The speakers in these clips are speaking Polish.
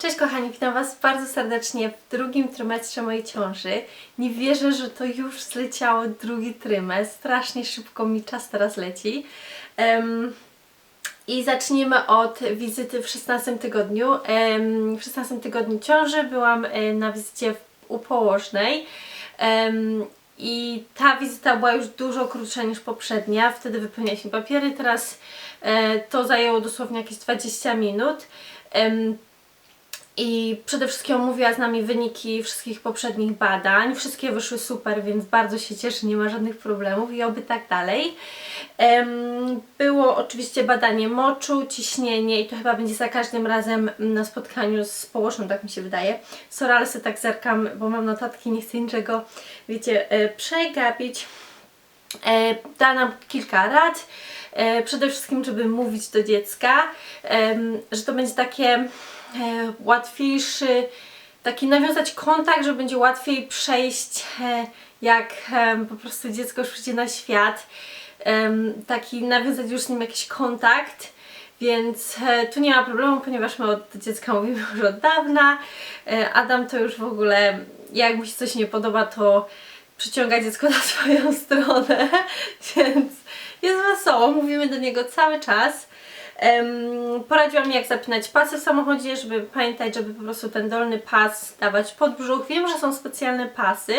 Cześć kochani, witam Was bardzo serdecznie w drugim trymestrze mojej ciąży. Nie wierzę, że to już zleciało drugi trymestr. Strasznie szybko mi czas teraz leci. Em, I zaczniemy od wizyty w 16 tygodniu. Em, w 16 tygodniu ciąży byłam e, na wizycie u położnej. Em, I ta wizyta była już dużo krótsza niż poprzednia. Wtedy wypełnialiśmy papiery, teraz e, to zajęło dosłownie jakieś 20 minut. Em, i przede wszystkim omówiła z nami wyniki wszystkich poprzednich badań. Wszystkie wyszły super, więc bardzo się cieszę, nie ma żadnych problemów i oby tak dalej. Było oczywiście badanie moczu, ciśnienie i to chyba będzie za każdym razem na spotkaniu z położną, tak mi się wydaje. Sorry, ale sobie tak zerkam, bo mam notatki, nie chcę niczego, wiecie, e, przegapić. E, da nam kilka rad. E, przede wszystkim, żeby mówić do dziecka, że to będzie takie łatwiejszy, taki nawiązać kontakt, że będzie łatwiej przejść, e, jak po prostu dziecko już przyjdzie na świat, taki nawiązać już z nim jakiś kontakt. Więc e, tu nie ma problemu, ponieważ my od dziecka mówimy już od dawna. E, Adam to już w ogóle, jak mu się coś nie podoba, to przyciąga dziecko na swoją stronę, więc jest wesoło, mówimy do niego cały czas. Em, poradziłam mi jak zapinać pasy w samochodzie, żeby pamiętać, żeby po prostu ten dolny pas dawać pod brzuch. Wiem, że są specjalne pasy,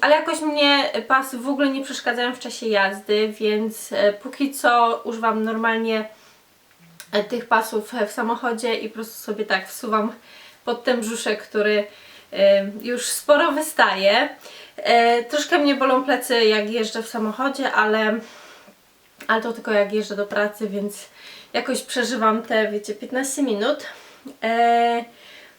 ale jakoś mnie pasy w ogóle nie przeszkadzają w czasie jazdy, więc e, póki co używam normalnie e, tych pasów e, w samochodzie i po prostu sobie tak wsuwam pod ten brzuszek, który już sporo wystaje. Troszkę mnie bolą plecy jak jeżdżę w samochodzie, ale, ale to tylko jak jeżdżę do pracy, więc jakoś przeżywam te, wiecie, 15 minut. E,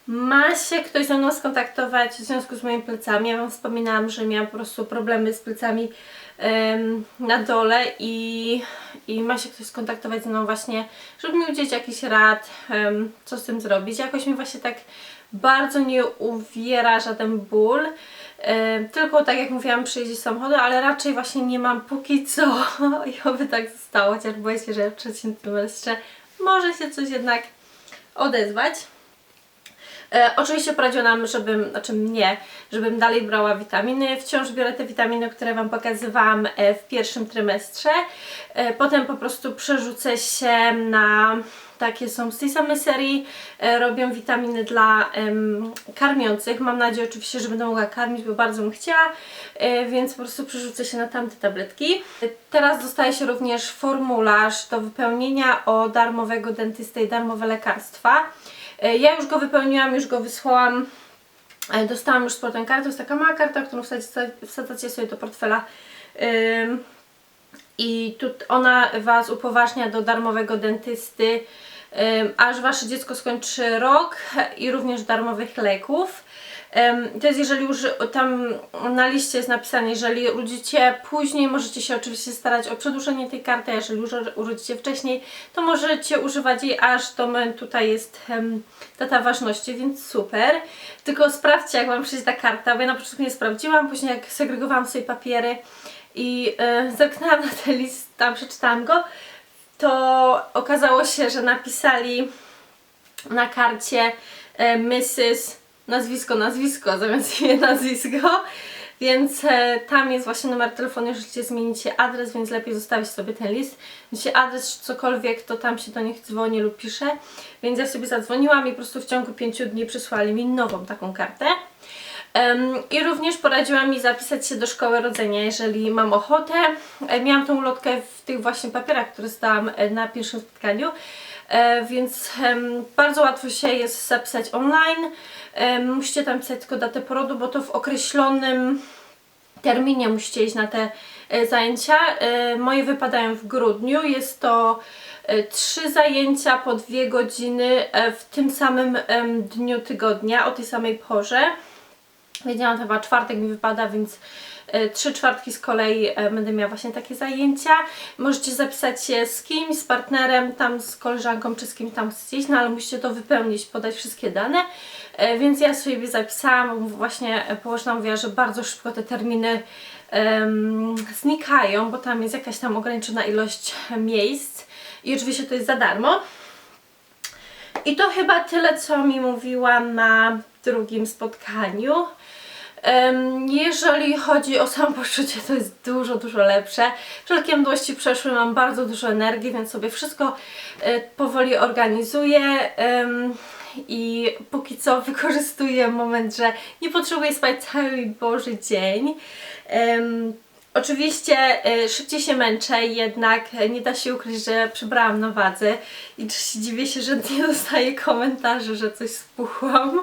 ma się ktoś ze mną skontaktować w związku z moimi plecami. Ja Wam wspominałam, że miałam po prostu problemy z plecami na dole i, i ma się ktoś skontaktować ze mną właśnie, żeby mi udzielić jakichś rad, co z tym zrobić. Jakoś mi właśnie tak bardzo nie uwiera żaden ból. Em, Tylko tak jak mówiłam przy jeździe samochodu, ale raczej właśnie nie mam póki co i oby tak zostało, chociaż boję się, że w trzecim trymestrze może się coś jednak odezwać. E, oczywiście poradził nam, żebym, znaczy mnie, żebym dalej brała witaminy. Wciąż biorę te witaminy, które Wam pokazywałam e, w pierwszym trymestrze. E, potem po prostu przerzucę się na takie są z tej samej serii. E, robią witaminy dla karmiących. Mam nadzieję oczywiście, że będę mogła karmić, bo bardzo bym chciała, e, więc po prostu przerzucę się na tamte tabletki. E, Teraz dostaje się również formularz do wypełnienia o darmowego dentysty i darmowe lekarstwa. Ja już go wypełniłam, już go wysłałam. Dostałam już sportową kartę. To jest taka mała karta, którą wsadzacie, wsadzacie sobie do portfela. I tu ona Was upoważnia do darmowego dentysty, aż Wasze dziecko skończy rok i również darmowych leków. To jest jeżeli już tam na liście jest napisane, jeżeli urodzicie później, możecie się oczywiście starać o przedłużenie tej karty, a jeżeli już urodzicie wcześniej, to możecie używać jej aż do momentu, tutaj jest data ważności, więc super. Tylko sprawdźcie, jak Wam przyjdzie ta karta, bo ja na początku nie sprawdziłam, później jak segregowałam sobie papiery i e, zerknęłam na ten list, tam przeczytałam go, to okazało się, że napisali na karcie e, Mrs. nazwisko, nazwisko zamiast imię, nazwisko. Więc e, tam jest właśnie numer telefonu, jeżeli zmienicie adres, więc lepiej zostawić sobie ten list. Jeśli adres czy cokolwiek, to tam się do nich dzwoni lub pisze. Więc ja sobie zadzwoniłam i po prostu w ciągu 5 dni przysłali mi nową taką kartę. I również poradziła mi zapisać się do szkoły rodzenia, jeżeli mam ochotę. E, Miałam tą ulotkę w tych właśnie papierach, które zdałam e, na pierwszym spotkaniu, e, więc bardzo łatwo się jest zapisać online. Musicie tam pisać tylko datę porodu, bo to w określonym terminie musicie iść na te zajęcia. Moje wypadają w grudniu. Jest to trzy zajęcia po dwie godziny w tym samym dniu tygodnia, o tej samej porze. Wiedziałam, chyba czwartek mi wypada, więc e, trzy czwartki z kolei e, będę miała właśnie takie zajęcia. Możecie zapisać się z kimś, z partnerem, tam z koleżanką czy z kim tam chcecie no ale musicie to wypełnić, podać wszystkie dane. E, Więc ja sobie zapisałam, właśnie położna mówiła, że bardzo szybko te terminy em, znikają, bo tam jest jakaś tam ograniczona ilość miejsc i oczywiście to jest za darmo. I to chyba tyle, co mi mówiłam na drugim spotkaniu. Jeżeli chodzi o samopoczucie, to jest dużo, dużo lepsze. Wszelkie mdłości przeszły, mam bardzo dużo energii, więc sobie wszystko e, powoli organizuję. I póki co wykorzystuję moment, że nie potrzebuję spać cały Boży dzień. Oczywiście e, szybciej się męczę, jednak nie da się ukryć, że przybrałam na wadze i dziwię się, że nie dostaję komentarzy, że coś spuchłam,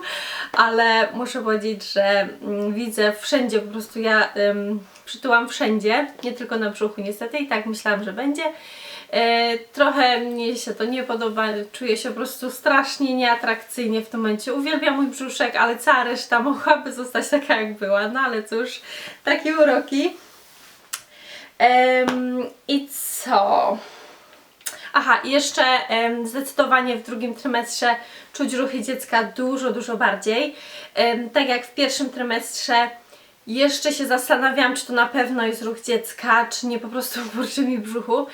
ale muszę powiedzieć, że mm, widzę wszędzie, po prostu ja ym, przytyłam wszędzie, nie tylko na brzuchu niestety i tak myślałam, że będzie. E, trochę mnie się to nie podoba, czuję się po prostu strasznie nieatrakcyjnie w tym momencie. Uwielbiam mój brzuszek, ale cała reszta mogłaby zostać taka jak była, no ale cóż, takie uroki. Em, I co? Aha, jeszcze em, zdecydowanie w drugim trymestrze czuć ruchy dziecka dużo, dużo bardziej. Em, tak jak w pierwszym trymestrze jeszcze się zastanawiałam, czy to na pewno jest ruch dziecka, czy nie po prostu burczy mi brzuchu.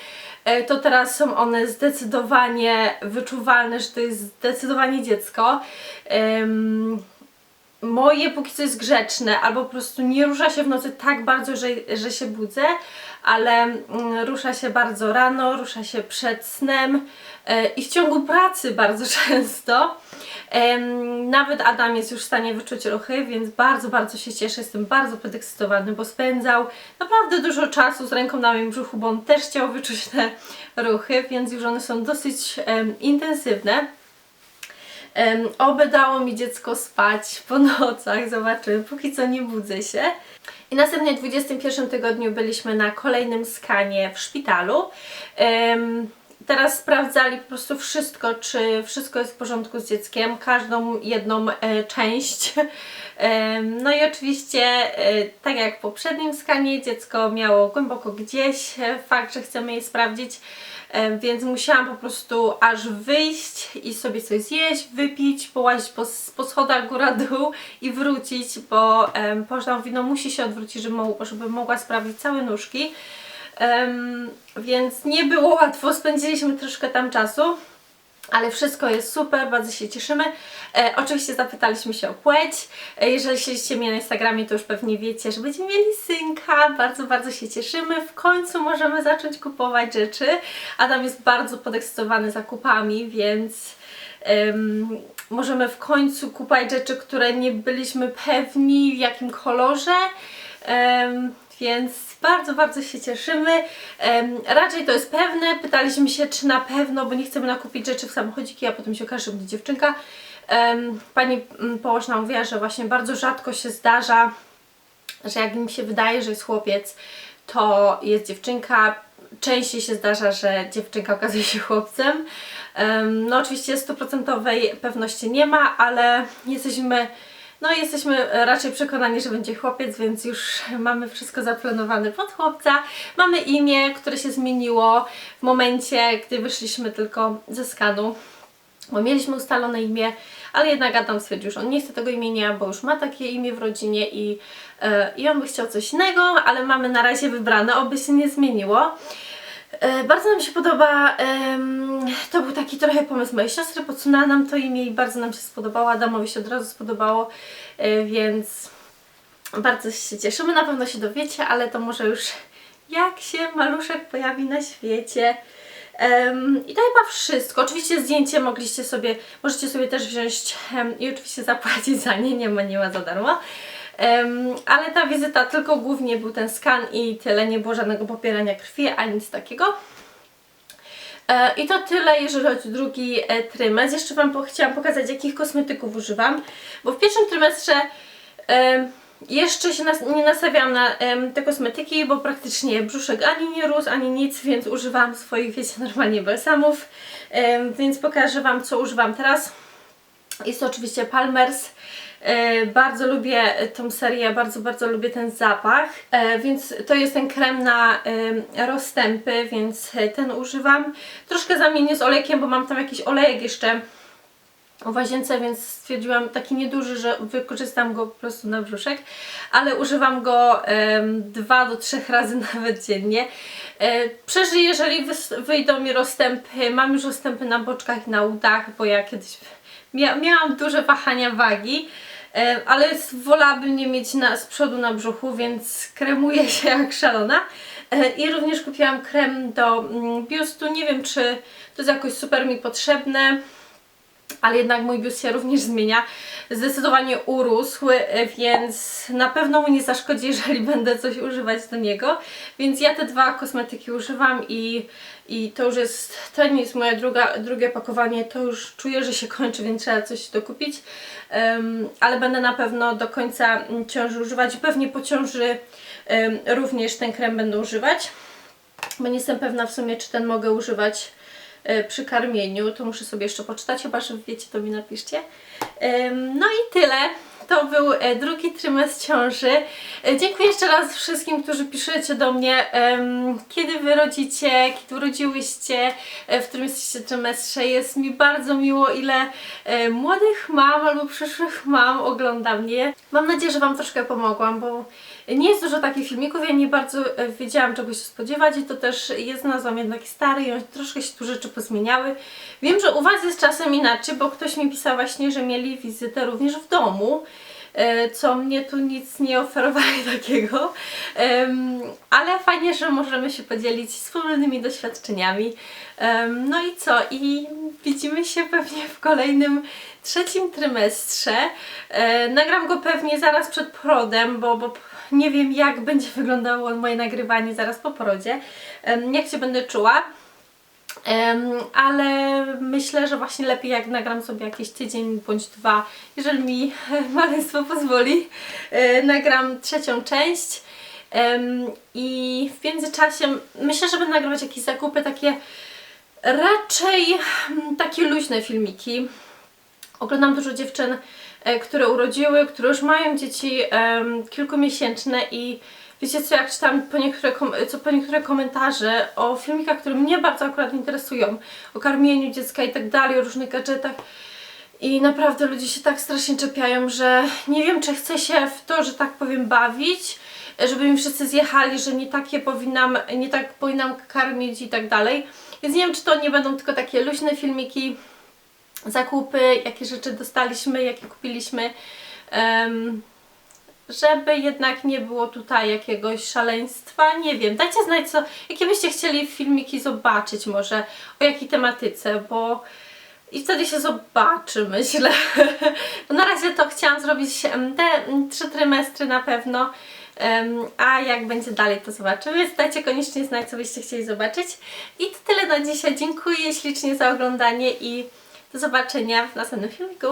E, To teraz są one zdecydowanie wyczuwalne, że to jest zdecydowanie dziecko. Em, moje póki co jest grzeczne, albo po prostu nie rusza się w nocy tak bardzo, że, że się budzę, ale mm, rusza się bardzo rano, rusza się przed snem e, i w ciągu pracy bardzo często. Nawet Adam jest już w stanie wyczuć ruchy, więc bardzo, bardzo się cieszę, jestem bardzo podekscytowany, bo spędzał naprawdę dużo czasu z ręką na moim brzuchu, bo on też chciał wyczuć te ruchy, więc już one są dosyć intensywne. Oby dało mi dziecko spać po nocach, zobaczymy, póki co nie budzę się. I następnie w 21 tygodniu byliśmy na kolejnym skanie w szpitalu. Teraz sprawdzali po prostu wszystko, czy wszystko jest w porządku z dzieckiem, każdą jedną e, część. No i oczywiście, e, tak jak w poprzednim skanie, dziecko miało głęboko gdzieś e, fakt, że chcemy je sprawdzić. Więc musiałam po prostu aż wyjść i sobie coś zjeść, wypić, połazić po, po schodach góra-dół i wrócić, bo um, położna mówi, no musi się odwrócić, żeby, żeby mogła sprawdzić całe nóżki. Em, więc nie było łatwo, spędziliśmy troszkę tam czasu. Ale wszystko jest super, bardzo się cieszymy. E, oczywiście zapytaliśmy się o płeć. E, jeżeli śledzicie mnie na Instagramie, to już pewnie wiecie, że będziemy mieli synka. Bardzo, bardzo się cieszymy. W końcu możemy zacząć kupować rzeczy. Adam jest bardzo podekscytowany zakupami, więc em, możemy w końcu kupować rzeczy, które nie byliśmy pewni w jakim kolorze. Em, więc bardzo, bardzo się cieszymy. Raczej to jest pewne. Pytaliśmy się, czy na pewno, bo nie chcemy nakupić rzeczy w samochodziki, a potem się okaże, że będzie dziewczynka. Pani mm, położna mówiła, że właśnie bardzo rzadko się zdarza, że jak mi się wydaje, że jest chłopiec, to jest dziewczynka. Częściej się zdarza, że dziewczynka okazuje się chłopcem. Em, no oczywiście stuprocentowej pewności nie ma, ale jesteśmy no jesteśmy raczej przekonani, że będzie chłopiec, więc już mamy wszystko zaplanowane pod chłopca. Mamy imię, które się zmieniło w momencie, gdy wyszliśmy tylko ze skanu. Bo mieliśmy ustalone imię, ale jednak Adam stwierdził, że on nie chce tego imienia, bo już ma takie imię w rodzinie i, e, i on by chciał coś innego, ale mamy na razie wybrane, oby się nie zmieniło. E, Bardzo nam się podoba, to był taki trochę pomysł mojej siostry, podsunęła nam to imię i bardzo nam się spodobało, Adamowi się od razu spodobało, e, więc bardzo się cieszymy, na pewno się dowiecie, ale to może już jak się maluszek pojawi na świecie. I to chyba wszystko. Oczywiście zdjęcie mogliście sobie, możecie sobie też wziąć i oczywiście zapłacić za nie, nie ma, nie ma za darmo. Ale ta wizyta tylko głównie był ten skan i tyle, nie było żadnego popierania krwi, ani nic takiego. E, I to tyle, jeżeli chodzi o drugi e, trymestr. Jeszcze Wam chciałam pokazać, jakich kosmetyków używam, bo w pierwszym trymestrze jeszcze się nie nastawiałam na te kosmetyki, bo praktycznie brzuszek ani nie rósł, ani nic, więc używałam swoich, wiecie, normalnie balsamów. Więc pokażę Wam, co używam teraz. Jest to oczywiście Palmers. E, bardzo lubię tą serię, bardzo, bardzo lubię ten zapach, e, więc to jest ten krem na e, rozstępy, więc ten używam. Troszkę zamienię z olejkiem, bo mam tam jakiś olejek jeszcze w łazience, więc stwierdziłam taki nieduży, że wykorzystam go po prostu na brzuszek, ale używam go dwa do trzech razy nawet dziennie. Przeżyję, jeżeli wyjdą mi rozstępy, mam już rozstępy na boczkach i na udach, bo ja kiedyś mia- miałam duże wahania wagi, ale wolałabym nie mieć na, z przodu na brzuchu, więc kremuję się jak szalona. E, I również kupiłam krem do mm, biustu, nie wiem czy to jest jakoś super mi potrzebne, ale jednak mój biust się również zmienia. Zdecydowanie urósł, więc na pewno mu nie zaszkodzi, jeżeli będę coś używać do niego. Więc ja te dwa kosmetyki używam i, i to już jest, to nie jest moje druga, drugie pakowanie, to już czuję, że się kończy, więc trzeba coś dokupić. Em, ale będę na pewno do końca ciąży używać pewnie po ciąży em, również ten krem będę używać. Bo nie jestem pewna w sumie, czy ten mogę używać przy karmieniu. To muszę sobie jeszcze poczytać, chyba że wiecie, to mi napiszcie. No i tyle. To był e, drugi trymestr ciąży. E, Dziękuję jeszcze raz wszystkim, którzy piszecie do mnie, kiedy wy rodzicie, kiedy urodziłyście, e, w którym jesteście trymestrze. Jest mi bardzo miło, ile młodych mam albo przyszłych mam ogląda mnie. Mam nadzieję, że Wam troszkę pomogłam, bo nie jest dużo takich filmików, ja nie bardzo wiedziałam czego się spodziewać i to też jest nazwam jednak stary i troszkę się tu rzeczy pozmieniały. Wiem, że u Was jest czasem inaczej, bo ktoś mi pisał właśnie, że mieli wizytę również w domu, co mnie tu nic nie oferowali takiego, ale fajnie, że możemy się podzielić wspólnymi doświadczeniami. No i co? I widzimy się pewnie w kolejnym trzecim trymestrze. E, nagram go pewnie zaraz przed porodem, bo, bo nie wiem jak będzie wyglądało moje nagrywanie zaraz po porodzie, jak się będę czuła. Ale myślę, że właśnie lepiej jak nagram sobie jakiś tydzień bądź dwa, jeżeli mi maleństwo pozwoli, e, nagram trzecią część. I w międzyczasie myślę, że będę nagrywać jakieś zakupy takie raczej mm, takie luźne filmiki. Oglądam dużo dziewczyn, e, które urodziły, które już mają dzieci kilkumiesięczne i wiecie co, jak czytam po niektóre, co po niektóre komentarze o filmikach, które mnie bardzo akurat interesują, o karmieniu dziecka i tak dalej, o różnych gadżetach i naprawdę ludzie się tak strasznie czepiają, że nie wiem, czy chcę się w to, że tak powiem, bawić, żeby mi wszyscy zjechali, że nie takie powinnam, nie tak powinnam karmić i tak dalej. Więc nie wiem, czy to nie będą tylko takie luźne filmiki, zakupy, jakie rzeczy dostaliśmy, jakie kupiliśmy, em, żeby jednak nie było tutaj jakiegoś szaleństwa. Nie wiem, dajcie znać, co, jakie byście chcieli filmiki zobaczyć może, o jakiej tematyce, bo i wtedy się zobaczy, myślę. No na razie to chciałam zrobić te mm, trzy trymestry na pewno, a jak będzie dalej to zobaczymy, więc dajcie koniecznie znać, co byście chcieli zobaczyć. I to tyle na dzisiaj. Dziękuję ślicznie za oglądanie i do zobaczenia w następnym filmiku.